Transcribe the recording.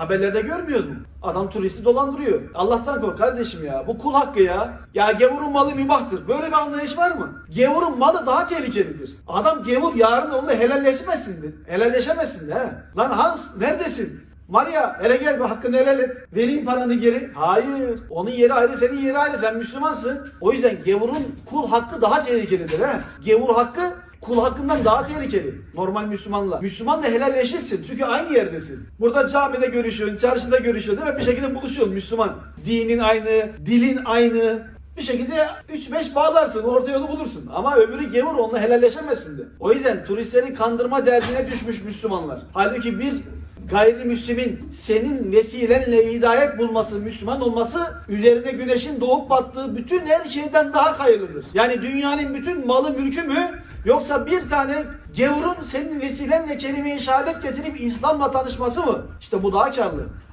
Haberlerde görmüyoruz mu? Adam turisti dolandırıyor. Allah'tan kork kardeşim ya. Bu kul hakkı ya. Ya gavurun malı mübahtır. Böyle bir anlayış var mı? Gavurun malı daha tehlikelidir. Adam gavur yarın onunla helalleşmezsin mi? Helalleşemezsin de he. Lan Hans neredesin? Maria hele gel bir hakkını helal et. Vereyim paranı geri. Hayır. Onun yeri ayrı senin yeri ayrı. Sen Müslümansın. O yüzden gavurun kul hakkı daha tehlikelidir. He? Gavur hakkı kul hakkından daha tehlikeli. Normal Müslümanla. Müslümanla helalleşirsin. Çünkü aynı yerdesin. Burada camide görüşüyorsun, çarşıda görüşüyorsun değil mi? Bir şekilde buluşuyorsun Müslüman. Dinin aynı, dilin aynı. Bir şekilde 3-5 bağlarsın, orta yolu bulursun. Ama öbürü gavur, onunla helalleşemezsin de. O yüzden turistlerin kandırma derdine düşmüş Müslümanlar. Halbuki bir gayrimüslimin senin vesilenle hidayet bulması, Müslüman olması üzerine güneşin doğup battığı bütün her şeyden daha hayırlıdır. Yani dünyanın bütün malı mülkü mü yoksa bir tane gavurun senin vesilenle kelime-i şehadet getirip İslam'la tanışması mı? İşte bu daha karlı.